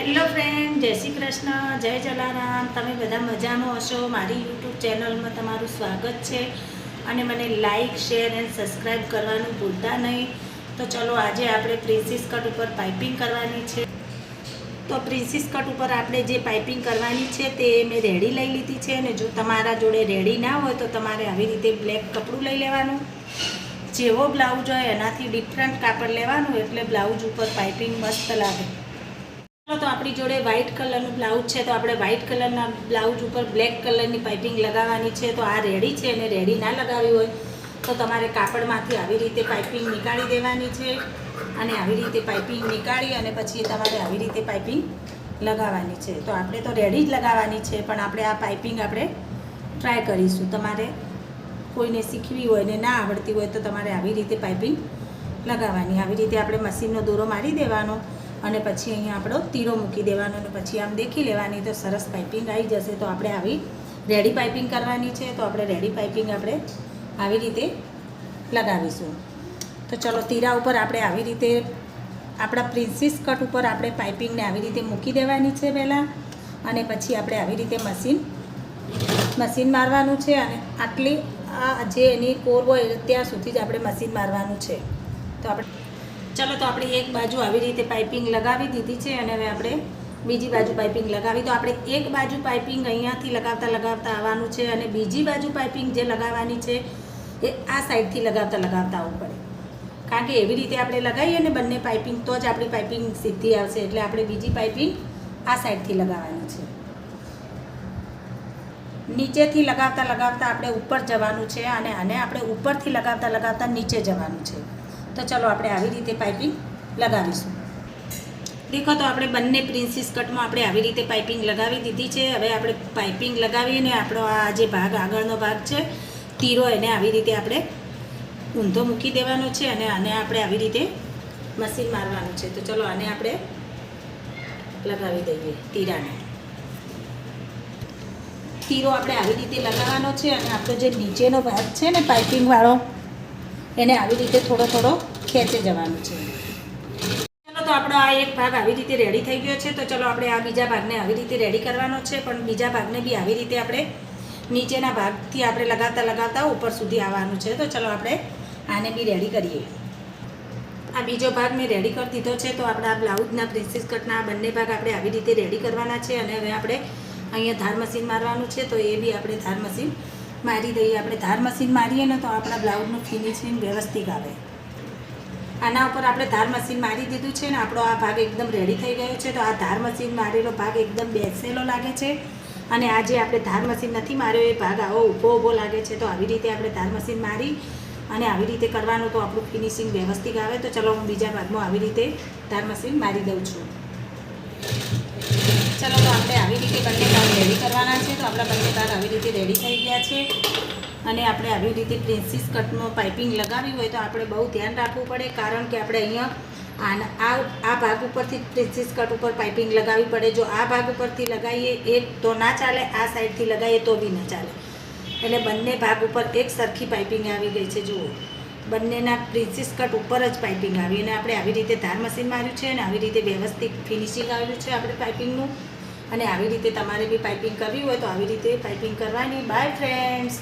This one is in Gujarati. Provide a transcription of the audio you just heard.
હેલો ફ્રેન્ડ, જય શ્રી કૃષ્ણ, જય જલારામ. તમે બધા મજામાં હશો? મારી યુટ્યુબ ચેનલમાં તમારું સ્વાગત છે અને મને લાઇક શેર એન્ડ સબસ્ક્રાઈબ કરવાનું ભૂલતા નહીં. તો ચલો, આજે આપણે પ્રિન્સિસ કટ ઉપર પાઇપિંગ કરવાની છે. તો પ્રિન્સિસ કટ ઉપર આપણે જે પાઇપિંગ કરવાની છે તે મેં રેડી લઈ લીધી છે અને જો તમારા જોડે રેડી ના હોય તો તમારે આવી રીતે બ્લેક કપડું લઈ લેવાનું. જેવો બ્લાઉઝ હોય એનાથી ડિફરન્ટ કાપડ લેવાનું એટલે બ્લાઉઝ ઉપર પાઇપિંગ મસ્ત લાગે. તો આપણી જોડે વ્હાઇટ કલરનું બ્લાઉઝ છે, તો આપણે વ્હાઇટ કલરના બ્લાઉઝ ઉપર બ્લેક કલરની પાઇપિંગ લગાવવાની છે, તો આ રેડી છે અને રેડી ના લગાવી હોય, તો તમારે કાપડમાંથી આવી રીતે પાઇપિંગ નીકાળી દેવાની છે અને આવી રીતે પાઇપિંગ નીકાળી અને પછી તમારે આવી રીતે પાઇપિંગ લગાવવાની છે. તો આપણે તો રેડી જ લગાવવાની છે, પણ આપણે આ પાઇપિંગ આપણે ટ્રાય કરીશું. તમારે કોઈને શીખવી હોય ને ના આવડતી હોય તો તમારે આવી રીતે પાઇપિંગ લગાવવાની. આવી રીતે આપણે મશીનનો દોરો મારી દેવાનો. અને પછી અહીંયા આપણો તીરો મૂકી દેવાનો અને પછી આમ દેખી લેવાની તો સરસ પાઇપિંગ આવી જશે. તો આપણે આવી રેડી પાઇપિંગ કરવાની છે. તો આપણે રેડી પાઇપિંગ આપણે આવી રીતે લગાવીશું. તો ચલો તીરા ઉપર આપણે આવી રીતે આપણા પ્રિન્સીસ કટ ઉપર આપણે પાઇપિંગને આવી રીતે મૂકી દેવાની છે પહેલાં. અને પછી આપણે આવી રીતે મશીન મશીન મારવાનું છે અને આટલી આ જે એની કોર હોય ત્યાં સુધી જ આપણે મશીન મારવાનું છે. તો આપણે ચલો તો આપણે એક બાજુ આવી રીતે પાઇપિંગ લગાવી દીધી છે અને હવે આપણે બીજી બાજુ પાઇપિંગ લગાવી. તો આપણે એક બાજુ પાઇપિંગ અહીંયાથી લગાવતા લગાવતા આવવાનું છે અને બીજી બાજુ પાઇપિંગ જે લગાવવાની છે એ આ સાઈડથી લગાવતા લગાવતા આવવું પડે કારણ કે એવી રીતે આપણે લગાવીએ ને બંને પાઇપિંગ, તો જ આપણી પાઇપિંગ સીધી આવશે. એટલે આપણે બીજી પાઇપિંગ આ સાઈડથી લગાવવાની છે. નીચેથી લગાવતા લગાવતા આપણે ઉપર જવાનું છે અને આને આપણે ઉપરથી લગાવતા લગાવતા નીચે જવાનું છે. તો ચલો આપણે આવી રીતે પાઇપિંગ લગાવીશું. દેખો તો આપણે બંને પ્રિન્સીસ કટમાં આપણે આવી રીતે પાઇપિંગ લગાવી દીધી છે. હવે આપણે પાઇપિંગ લગાવીને આપણો આ જે ભાગ આગળનો ભાગ છે, તીરો એને આવી રીતે આપણે ઊંધો મૂકી દેવાનો છે અને આને આપણે આવી રીતે મશીન મારવાનું છે. તો ચલો આને આપણે લગાવી દઈએ તીરાને. તીરો આપણે આવી રીતે લગાવવાનો છે અને આપણો જે નીચેનો ભાગ છે ને પાઇપિંગવાળો એને આવી રીતે થોડો થોડો ખેંચે જવાનું છે. ચલો, તો આપણો આ એક ભાગ આવી રીતે રેડી થઈ ગયો છે. તો ચલો, આપણે આ બીજા ભાગને આવી રીતે રેડી કરવાનો છે. પણ બીજા ભાગને બી આવી રીતે આપણે નીચેના ભાગથી આપણે લગાવતા લગાવતા ઉપર સુધી આવવાનું છે. તો ચલો, આપણે આને બી રેડી કરીએ. આ બીજો ભાગ મેં રેડી કરી દીધો છે. તો આપણે બ્લાઉઝના પ્રિન્સિસ કટના આ બંને ભાગ આપણે આવી રીતે રેડી કરવાના છે. અને હવે આપણે અહીંયા ધાર મશીન મારવાનું છે. તો એ બી આપણે ધાર મશીન મારી દઈએ. આપણે ધાર મશીન મારીએ ને તો આપણા બ્લાઉઝનું ફિનિશિંગ વ્યવસ્થિત આવે. આના ઉપર આપણે ધાર મશીન મારી દીધું છે ને આપણો આ ભાગ એકદમ રેડી થઈ ગયો છે. તો આ ધાર મશીન મારેલો ભાગ એકદમ બેસેલો લાગે છે. અને આ જે આપણે ધાર મશીન નથી માર્યો, એ ભાગ આવો ઊભો ઊભો લાગે છે. તો આવી રીતે આપણે ધાર મશીન મારી અને આવી રીતે કરવાનું તો આપણું ફિનિશિંગ વ્યવસ્થિત આવે. તો ચલો હું બીજા ભાગમાં આવી રીતે ધાર મશીન મારી દઉં છું. ચલો તો આપણે આવી રીતે બંને ભાગ રેડી કરવાના છે. તો આપણા બંને ભાગ આવી રીતે રેડી થઈ ગયા છે. અને આપણે આવી રીતે પ્રિન્સીસ કટમાં પાઇપિંગ લગાવી હોય તો આપણે બહુ ધ્યાન રાખવું પડે, કારણ કે આપણે અહીંયા આ આ ભાગ ઉપરથી પ્રિન્સિસ કટ ઉપર પાઇપિંગ લગાવવી પડે. જો આ ભાગ ઉપરથી લગાવીએ એક તો ના ચાલે, આ સાઈડથી લગાવીએ તો બી ના ચાલે. એટલે બંને ભાગ ઉપર એક સરખી પાઇપિંગ આવી ગઈ છે, જુઓ. બંનેના પ્રિન્સિસ કટ ઉપર જ પાઇપિંગ આવી અને આપણે આવી રીતે ધાર મશીન માર્યું છે અને આવી રીતે વ્યવસ્થિત ફિનિશિંગ આવ્યું છે આપણે પાઇપિંગનું. અને આવી રીતે તમારે બી પાઇપિંગ કરવી હોય તો આવી રીતે પાઇપિંગ કરવાની. Bye friends!